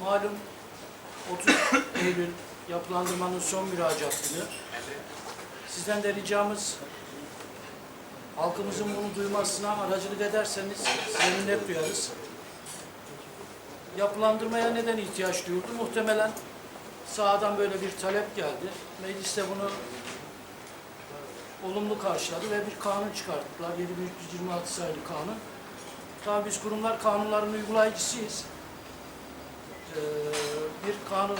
malum 30 Eylül yapılandırmanın son müracaat günü. Sizden de ricamız halkımızın bunu duymasına aracılık ederseniz size minnet duyarız. Yapılandırmaya neden ihtiyaç duyuldu? Muhtemelen sahadan böyle bir talep geldi. Mecliste bunu olumlu karşıladı ve bir kanun çıkarttılar. 7326 sayılı kanun. Tabii biz kurumlar kanunların uygulayıcısıyız. Ee, bir kanun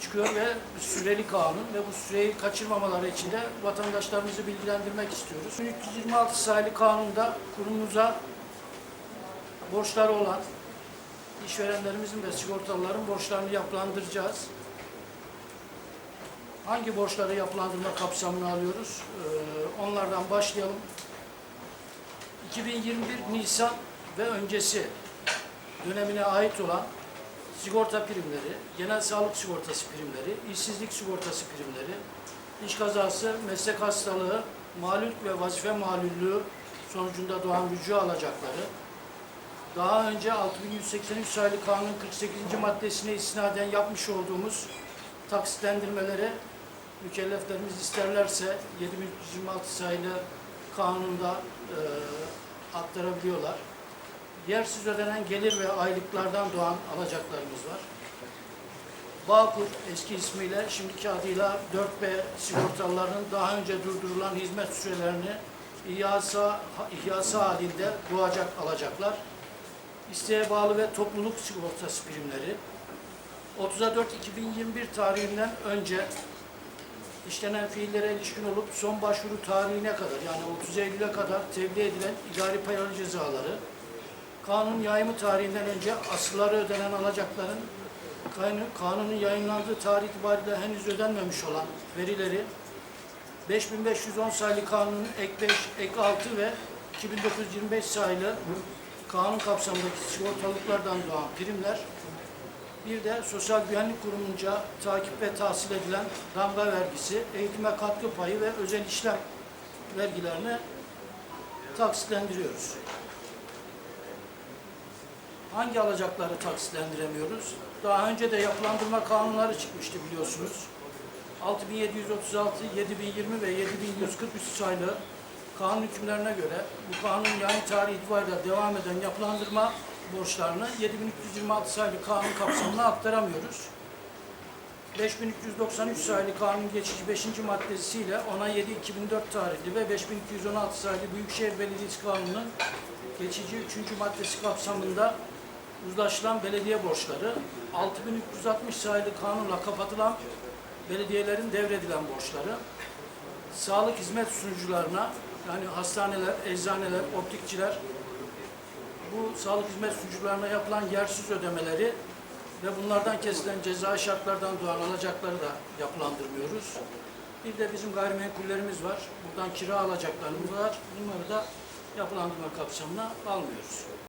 çıkıyor ve süreli kanun ve bu süreyi kaçırmamaları için de vatandaşlarımızı bilgilendirmek istiyoruz. 326 sayılı kanunda kurumumuza borçları olan işverenlerimizin ve sigortalıların borçlarını yapılandıracağız. Hangi borçları yapılandırma kapsamına alıyoruz? Ee, onlardan başlayalım. 2021 Nisan ve öncesi dönemine ait olan sigorta primleri, genel sağlık sigortası primleri, işsizlik sigortası primleri, iş kazası, meslek hastalığı, malülk ve vazife malüllüğü sonucunda doğan rücu alacakları, daha önce 6183 sayılı kanun 48. maddesine istinaden yapmış olduğumuz taksitlendirmeleri mükelleflerimiz isterlerse 7326 sayılı kanunda e, aktarabiliyorlar. Yersiz ödenen gelir ve aylıklardan doğan alacaklarımız var. Bağkur eski ismiyle şimdiki adıyla 4B sigortalıların daha önce durdurulan hizmet sürelerini ihyasa, ihyasa halinde doğacak alacaklar. İsteğe bağlı ve topluluk sigortası primleri 30'a 4 2021 tarihinden önce işlenen fiillere ilişkin olup son başvuru tarihine kadar yani 30 Eylül'e kadar tebliğ edilen idari paralı cezaları, kanun yayımı tarihinden önce asılları ödenen alacakların kanun- kanunun yayınlandığı tarih itibariyle henüz ödenmemiş olan verileri 5510 sayılı kanunun ek 5, ek 6 ve 2925 sayılı kanun kapsamındaki sigortalıklardan doğan primler bir de Sosyal Güvenlik Kurumunca takip ve tahsil edilen damga vergisi, eğitime katkı payı ve özel işlem vergilerini taksitlendiriyoruz. Hangi alacakları taksitlendiremiyoruz? Daha önce de yapılandırma kanunları çıkmıştı biliyorsunuz. 6736, 7020 ve 7143 sayılı kanun hükümlerine göre bu kanun yayın tarihi itibariyle devam eden yapılandırma borçlarını 7326 sayılı kanun kapsamına aktaramıyoruz. 5393 sayılı kanun geçici 5. maddesiyle ona 7 2004 tarihli ve 5216 sayılı Büyükşehir Belediyesi Kanunu'nun geçici 3. maddesi kapsamında uzlaşılan belediye borçları 6360 sayılı kanunla kapatılan belediyelerin devredilen borçları sağlık hizmet sunucularına yani hastaneler, eczaneler, optikçiler bu sağlık hizmet sunucularına yapılan yersiz ödemeleri ve bunlardan kesilen ceza şartlardan doğan alacakları da yapılandırmıyoruz. Bir de bizim gayrimenkullerimiz var. Buradan kira alacaklarımız var. Bunları da yapılandırma kapsamına almıyoruz.